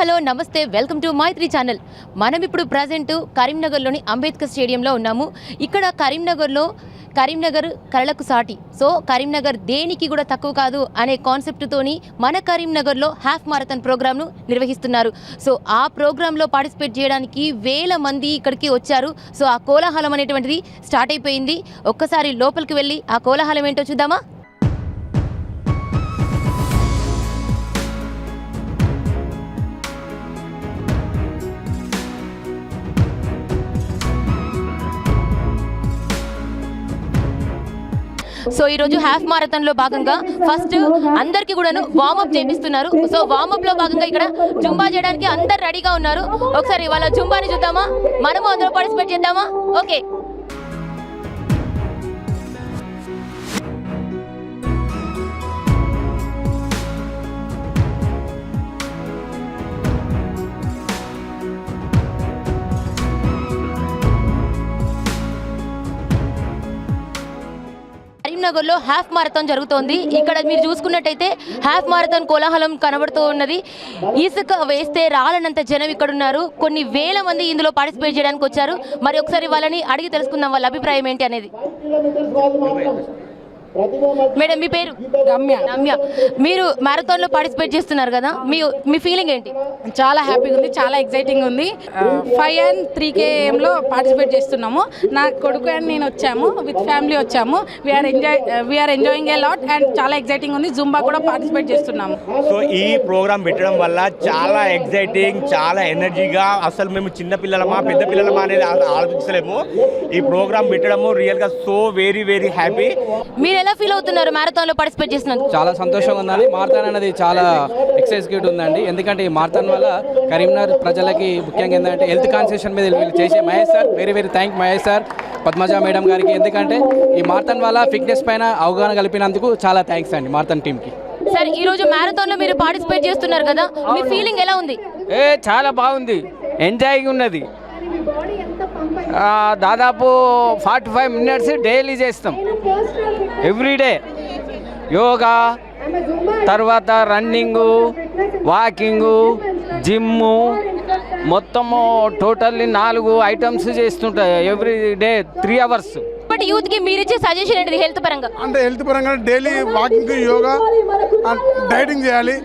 Hello నమస్తే welcome to Mythri channel. మనం ఇప్పుడు ప్రజెంట్ కరీంనగర్లోని అంబేద్కర్ స్టేడియంలో ఉన్నాము. ఇక్కడ కరీంనగర్లో కరీంనగర్ కళలకు సాటి. సో కరీంనగర్ దేనికి కూడా తక్కువ కాదు అనే కాన్సెప్ట్తోని మన కరీంనగర్లో హాఫ్ మారథాన్ ప్రోగ్రామ్ను నిర్వహిస్తున్నారు. సో ఆ ప్రోగ్రాంలో పార్టిసిపేట్ చేయడానికి వేల మంది ఇక్కడికి వచ్చారు. సో ఆ కోలాహలం అనేటువంటిది స్టార్ట్ అయిపోయింది. ఒక్కసారి లోపలికి వెళ్ళి ఆ కోలాహలం ఏంటో చూద్దామా? సో ఈ రోజు హాఫ్ మారథాన్లో భాగంగా ఫస్ట్ అందరికి కూడాను వార్మప్ చేపిస్తున్నారు. సో వార్మప్లో భాగంగా ఇక్కడ జుంబా చేయడానికి అందరు రెడీగా ఉన్నారు. ఒకసారి వాళ్ళ జుంబాని చూద్దామా? మనము అందులో పార్టిసిపేట్ చేద్దామా? ఓకే కరీంనగర్లో హాఫ్ మారథాన్ జరుగుతోంది. ఇక్కడ మీరు చూసుకున్నట్టయితే హాఫ్ మారథాన్ కోలాహలం కనబడుతూ ఉన్నది. ఇసుక వేస్తే రాలనంత జనం ఇక్కడ ఉన్నారు కొన్ని వేల మంది ఇందులో పార్టిసిపేట్ చేయడానికి వచ్చారు. మరి ఒకసారి వాళ్ళని అడిగి తెలుసుకుందాం వాళ్ళ అభిప్రాయం ఏంటి అనేది. మేడం మీ పేరు? రమ్య. రమ్య. మీరు మారథాన్లో పార్టిసిపేట్ చేస్తున్నారు కదా మీ మీ ఫీలింగ్ ఏంటి? చాలా హ్యాపీగా ఉంది చాలా ఎగ్జైటింగ్ ఉంది. ఫైవ్ అండ్ త్రీ కేఎంలో పార్టిసిపేట్ చేస్తున్నాము. నా కొడుకు అండ్ నేను వచ్చాము విత్ ఫ్యామిలీ వచ్చాము. We are enjoy we are enjoying a lot and చాలా ఎగ్జైటింగ్ ఉంది. జుంబా కూడా పార్టిసిపేట్ చేస్తున్నాము. సో ఈ ప్రోగ్రామ్ పెట్టడం వల్ల చాలా ఎగ్జైటింగ్ చాలా ఎనర్జీగా అసలు మేము చిన్న పిల్లలమా పెద్ద పిల్లలమా అనేది ఆలోచించలేము. ఈ ప్రోగ్రామ్ పెట్టడము రియల్గా సో వెరీ వెరీ హ్యాపీ మీరు ఎలా ఫీల్ అవుతున్నారు మారథాన్లో పార్టిసిపేట్ చేస్తున్నారు చాలా సంతోషంగా ఉందండి. మారథాన్ అనేది చాలా ఎక్సైజ్గా ఉందండి. ఎందుకంటే ఈ మారథాన్ వల్ల కరీంనగర్ ప్రజలకి ముఖ్యంగా ఏంటంటే హెల్త్ కాన్సెషన్ మీద వీళ్ళు చేసే Mahesh sir very very thank Mahesh sir Padmaja madam గారికి. ఎందుకంటే ఈ మారథాన్ వల్ల ఫిట్నెస్ పైన అవగాహన కలిపినందుకు చాలా థ్యాంక్స్ అండి మారథాన్ టీంకి సార్ ఈ రోజు మారథాన్లో మీరు పార్టిసిపేట్ చేస్తున్నారు కదా మీ ఫీలింగ్ ఎలా ఉంది? ఏ చాలా బాగుంది. ఎంజాయింగ్ ఉన్నది. ఆ, దాదాపు ఫార్టీ ఫైవ్ మినిట్స్ డైలీ చేస్తాం. ఎవ్రీడే యోగా తర్వాత రన్నింగు వాకింగు జిమ్ము మొత్తము టోటల్లీ నాలుగు ఐటమ్స్ చేస్తుంటాయి every day three hours but యూత్కి మీరు ఇచ్చే సజెషన్ ఏంటిది హెల్త్ పరంగా? అంటే హెల్త్ పరంగా daily walking yoga and dieting చేయాలి.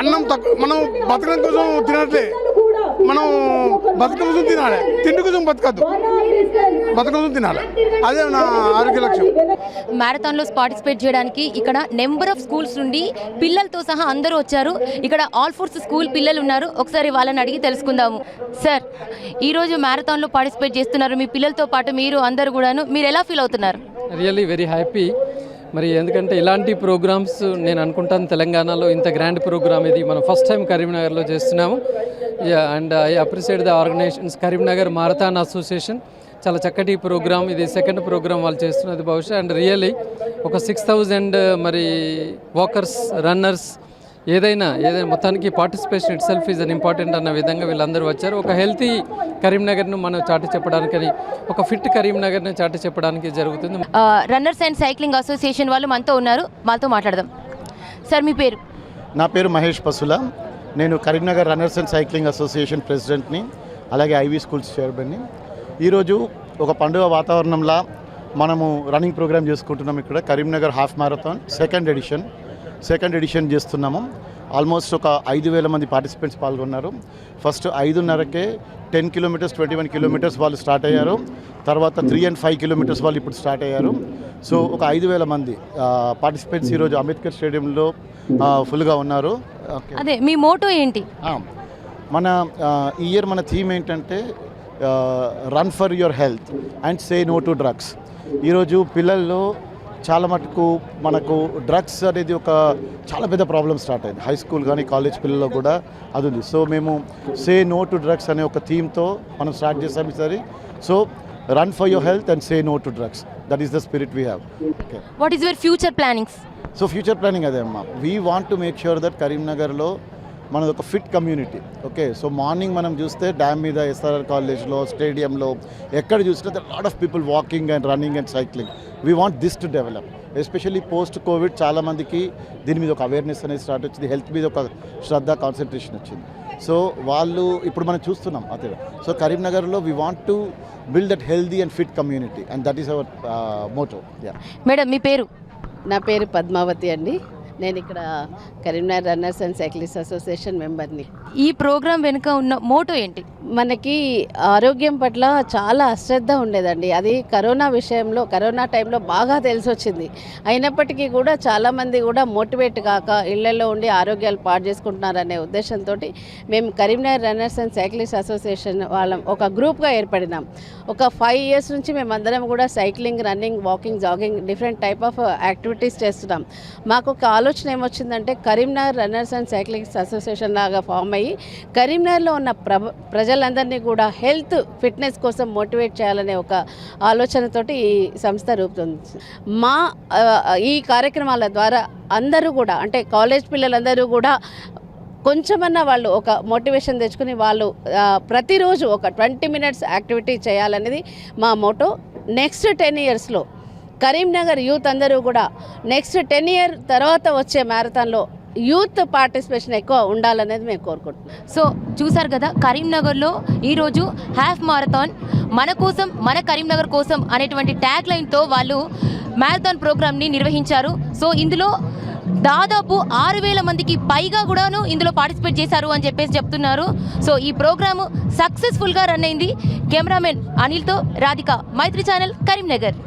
అన్నం తక్కువ మనం బతకడం కోసం తినట్లే. మనం బతకడం కోసం తినాలి. తిండి కోసం బతకద్దు. బతకడం కోసం తినాలి. అదే నా ఆరోగ్య లక్ష్యం. మారథాన్లో పార్టిసిపేట్ చేయడానికి ఇక్కడ నెంబర్ ఆఫ్ స్కూల్స్ నుండి పిల్లలతో సహా అందరూ వచ్చారు. ఇక్కడ ఆల్ ఫోర్స్ స్కూల్ పిల్లలు ఉన్నారు. ఒకసారి వాళ్ళని అడిగి తెలుసుకుందాము. సార్ ఈ రోజు మారథాన్లో పార్టిసిపేట్ చేస్తున్నారు మీ పిల్లలతో పాటు మీరు అందరు కూడాను. మీరు ఎలా ఫీల్ అవుతున్నారు? రియల్లీ వెరీ హ్యాపీ మరి ఎందుకంటే ఇలాంటి ప్రోగ్రామ్స్ నేను అనుకుంటాను తెలంగాణలో ఇంత గ్రాండ్ ప్రోగ్రామ్ ఇది. మనం ఫస్ట్ టైం కరీంనగర్లో చేస్తున్నాము. And I appreciate the organisations Karimnagar marathon association. చాలా చక్కటి ప్రోగ్రామ్ ఇది సెకండ్ ప్రోగ్రామ్ వాళ్ళు చేస్తున్నది బహుశా. అండ్ రియల్లీ ఒక సిక్స్ థౌజండ్ మరి వాకర్స్ రన్నర్స్ ఏదైనా ఏదైనా మొత్తానికి participation itself is an important అన్న విధంగా వీళ్ళందరూ వచ్చారు. ఒక హెల్తీ కరీంనగర్ను మనం చాటి చెప్పడానికని ఒక ఫిట్ కరీంనగర్ని చాటి చెప్పడానికి జరుగుతుంది. రన్నర్స్ అండ్ సైక్లింగ్ అసోసియేషన్ వాళ్ళు మనతో ఉన్నారు. వాళ్ళతో మాట్లాడదాం. సార్ మీ పేరు? నా పేరు మహేష్ పసుల. నేను Karimnagar runners and cycling association ప్రెసిడెంట్ని అలాగే ఐవీ స్కూల్స్ చైర్మన్ని ఈరోజు ఒక పండుగ వాతావరణంలో మనము రన్నింగ్ ప్రోగ్రామ్ చేసుకుంటున్నాం ఇక్కడ Karimnagar half marathon second edition second edition చేస్తున్నాము. ఆల్మోస్ట్ ఒక ఐదు వేల మంది పార్టిసిపెంట్స్ పాల్గొన్నారు. First ఐదున్నరకే ten kilometres twenty one kilometres వాళ్ళు స్టార్ట్ అయ్యారు. తర్వాత త్రీ అండ్ ఫైవ్ కిలోమీటర్స్ వాళ్ళు ఇప్పుడు స్టార్ట్ అయ్యారు. సో ఒక ఐదు వేల మంది పార్టిసిపెంట్స్ ఈరోజు అంబేద్కర్ స్టేడియంలో ఫుల్గా ఉన్నారు. అదే మీ మోటో ఏంటి? మన ఇయర్ మన థీమ్ ఏంటంటే run for your health and say no to drugs ఈరోజు పిల్లల్లో చాలా మటుకు మనకు డ్రగ్స్ అనేది ఒక చాలా పెద్ద ప్రాబ్లం స్టార్ట్ అయింది. హై స్కూల్ కానీ కాలేజ్ పిల్లల్లో కూడా అది ఉంది. సో మేము సే నో టు డ్రగ్స్ అనే ఒక థీమ్తో మనం స్టార్ట్ చేసాం ఈసారి. So run for your health and say no to drugs that is the spirit we have okay what is your future plannings so future planning అదే అమ్మా. We want to make sure that కరీంనగర్లో మనది ఒక fit community. Okay so morning మనం చూస్తే dam మీద SRR కాలేజ్లో స్టేడియంలో ఎక్కడ చూసినా lot of people walking and running and cycling we want this to develop especially post covid చాలామందికి దీని మీద ఒక అవేర్నెస్ అనేది స్టార్ట్ వచ్చింది. హెల్త్ మీద ఒక శ్రద్ధ కాన్సన్ట్రేషన్ వచ్చింది. సో వాళ్ళు ఇప్పుడు మనం చూస్తున్నాం అదే. సో కరీంనగర్లో we want to build that healthy and fit community and that is our motto yeah madam మీ పేరు? నా పేరు పద్మావతి అండి. నేను ఇక్కడ Karimnagar runners and cyclist association మెంబర్ని. ఈ ప్రోగ్రాం వెనుక ఉన్న మోటో ఏంటి? మనకి ఆరోగ్యం పట్ల చాలా అశ్రద్ధ ఉండేదండి. అది కరోనా విషయంలో కరోనా టైంలో బాగా తెలిసి వచ్చింది అయినప్పటికీ కూడా చాలామంది కూడా మోటివేట్ కాక ఇళ్ళలో ఉండి ఆరోగ్యాలు పాడు చేసుకుంటున్నారనే ఉద్దేశంతో మేము Karimnagar runners and cyclist association వాళ్ళం ఒక గ్రూప్గా ఏర్పడినాం. ఒక ఫైవ్ ఇయర్స్ నుంచి మేమందరం కూడా cycling running walking jogging different type of activities చేస్తున్నాం. మాకు ఒక ఆలోచన ఏమొచ్చిందంటే Karimnagar runners and cyclings association లాగా ఫామ్ అయ్యి కరీంనగర్లో ఉన్న ప్రభ ప్రజలందరినీ కూడా హెల్త్ ఫిట్నెస్ కోసం మోటివేట్ చేయాలనే ఒక ఆలోచనతోటి ఈ సంస్థ రూపొంది మా ఈ కార్యక్రమాల ద్వారా అందరూ కూడా అంటే కాలేజ్ పిల్లలందరూ కూడా కొంచెమన్నా వాళ్ళు ఒక మోటివేషన్ తెచ్చుకుని వాళ్ళు ప్రతిరోజు ఒక ట్వంటీ మినిట్స్ యాక్టివిటీ చేయాలనేది మా మోటో. నెక్స్ట్ టెన్ ఇయర్స్లో కరీంనగర్ యూత్ అందరూ కూడా నెక్స్ట్ టెన్ ఇయర్ తర్వాత వచ్చే మ్యారథాన్లో యూత్ పార్టిసిపేషన్ ఎక్కువ ఉండాలనేది మేము కోరుకుంటున్నాం. సో చూసారు కదా కరీంనగర్లో ఈరోజు హాఫ్ మారథాన్ మన కోసం మన కరీంనగర్ కోసం అనేటువంటి ట్యాగ్ లైన్తో వాళ్ళు మ్యారథాన్ ప్రోగ్రామ్ని నిర్వహించారు. సో ఇందులో దాదాపు ఆరు వేల మందికి పైగా కూడాను ఇందులో పార్టిసిపేట్ చేశారు అని చెప్పేసి చెప్తున్నారు. సో ఈ ప్రోగ్రాము సక్సెస్ఫుల్గా రన్ అయింది. కెమెరామెన్ అనిల్తో రాధిక మైత్రి ఛానల్ కరీంనగర్.